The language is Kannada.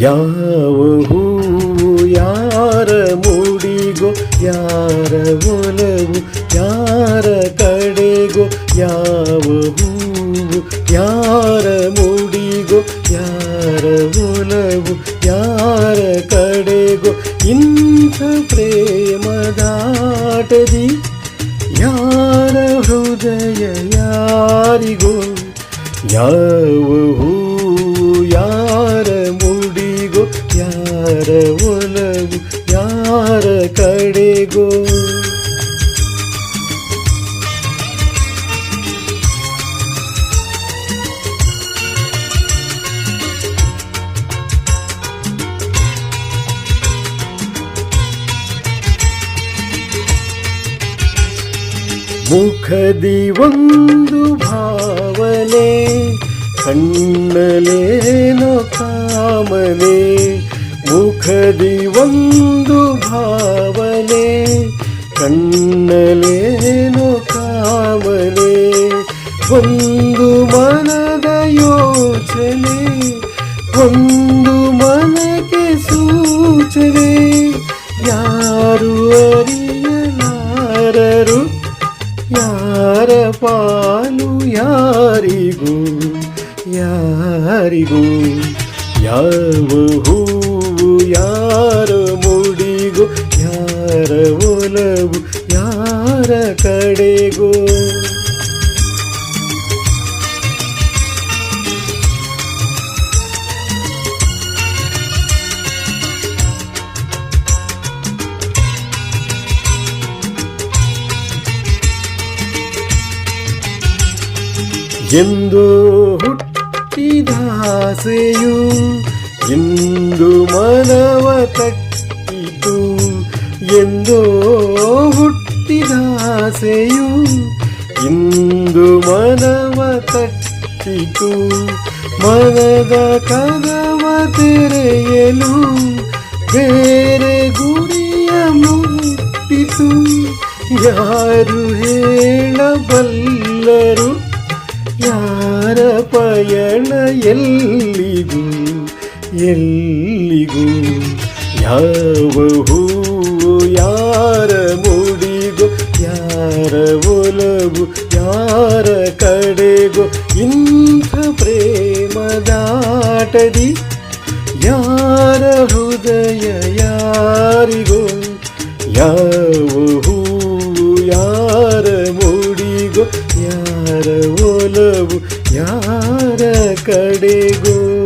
ಯಾವ ಹೂವು ಯಾರ ಮೂಡಿಗೋ, ಯಾರ ಒಲವು, ಯಾರ ಕಡೆಗೋ, ಯಾವ ಹೂವು ಯಾರ ಮೂಡಿಗೋ, ಯಾರ ಒಲವು, ಯಾರ ಕಡೆಗೋ, ಇಂಥ ಪ್ರೇಮದಾಟದಿ ಯಾರ ಹೃದಯ ಯಾರಿಗೋ, ಯಾವ ಹೂವು ಮುಖದಿ ಒಂದು ಭಾವನೆ ಕಣ್ಣಲೇನೋ ಕಾಮನೆ. ಮುಖದಿ ಒಂದು ಭಾವನೆ ಕಣ್ಣಲೇನೋ ಕಾಮನೆ. ಒಂದು ಮನದ ಯೋಚನೆ ಒಂದು ಪಾಲು ಯಾರಿಗೂ ಯಾರಿಗೂ ಯಾವ ಹೂವು ಯಾರ ಮುಡಿಗೂ ಯಾರ ಒಲವು ಯಾರ ಕಡೆಗೂ. ಎಂದು ಹುಟ್ಟಿದಾಸೆಯು ಎಂದು ಮನವ ತಟ್ಟಿತು ಎಂದು ಹುಟ್ಟಿದಾಸೆಯು ಇಂದು ಮನವ ತಟ್ಟಿತು ಮನದ ಕದವ ತೆರೆಯಲು ಬೇರೆ ಗುರಿಯ ಮುಟ್ಟಿತು. ಯಾರು ಹೇಳಬಲ್ಲರು ಯಾರ ಪಯಣ ಎಲ್ಲಿಗೂ ಎಲ್ಲಿಗೂ? ಯಾವ ಹೂವು ಯಾರ ಮುಡಿಗೋ, ಯಾರ ಒಲವು ಯಾರ ಕಡೆಗೋ, ಇಂಥ ಪ್ರೇಮದಾಟದಿ ಯಾರ ಹೃದಯ ಯಾರಿಗೋ, ಯಾವ ಯಾರ ಒಲವು ಯಾರ ಕಡೆಗೋ?